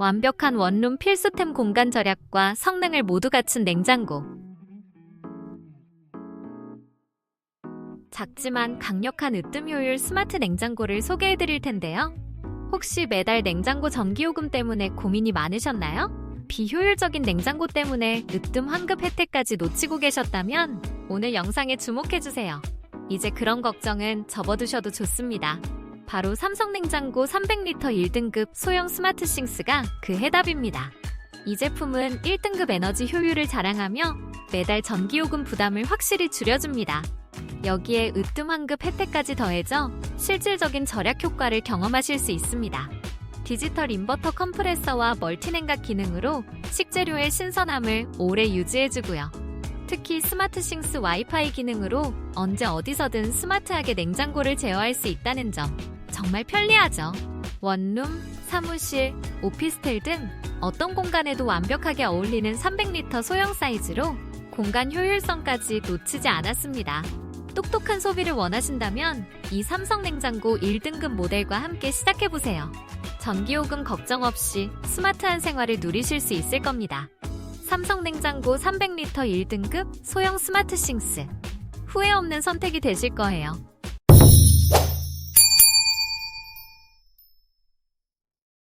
완벽한 원룸 필수템 공간 절약과 성능을 모두 갖춘 냉장고. 작지만 강력한 으뜸 효율 스마트 냉장고를 소개해 드릴 텐데요. 혹시 매달 냉장고 전기요금 때문에 고민이 많으셨나요? 비효율적인 냉장고 때문에 으뜸 환급 혜택까지 놓치고 계셨다면 오늘 영상에 주목해 주세요. 이제 그런 걱정은 접어두셔도 좋습니다. 바로 삼성 냉장고 300리터 1등급 소형 스마트 싱스가 그 해답입니다. 이 제품은 1등급 에너지 효율을 자랑하며 매달 전기요금 부담을 확실히 줄여줍니다. 여기에 으뜸 환급 혜택까지 더해져 실질적인 절약 효과를 경험하실 수 있습니다. 디지털 인버터 컴프레서와 멀티냉각 기능으로 식재료의 신선함을 오래 유지해주고요. 특히 스마트 싱스 와이파이 기능으로 언제 어디서든 스마트하게 냉장고를 제어할 수 있다는 점 정말 편리하죠. 원룸, 사무실, 오피스텔 등 어떤 공간에도 완벽하게 어울리는 300리터 소형 사이즈로 공간 효율성까지 놓치지 않았습니다. 똑똑한 소비를 원하신다면 이 삼성 냉장고 1등급 모델과 함께 시작해보세요. 전기요금 걱정 없이 스마트한 생활을 누리실 수 있을 겁니다. 삼성 냉장고 300리터 1등급 소형 스마트 싱스. 후회 없는 선택이 되실 거예요.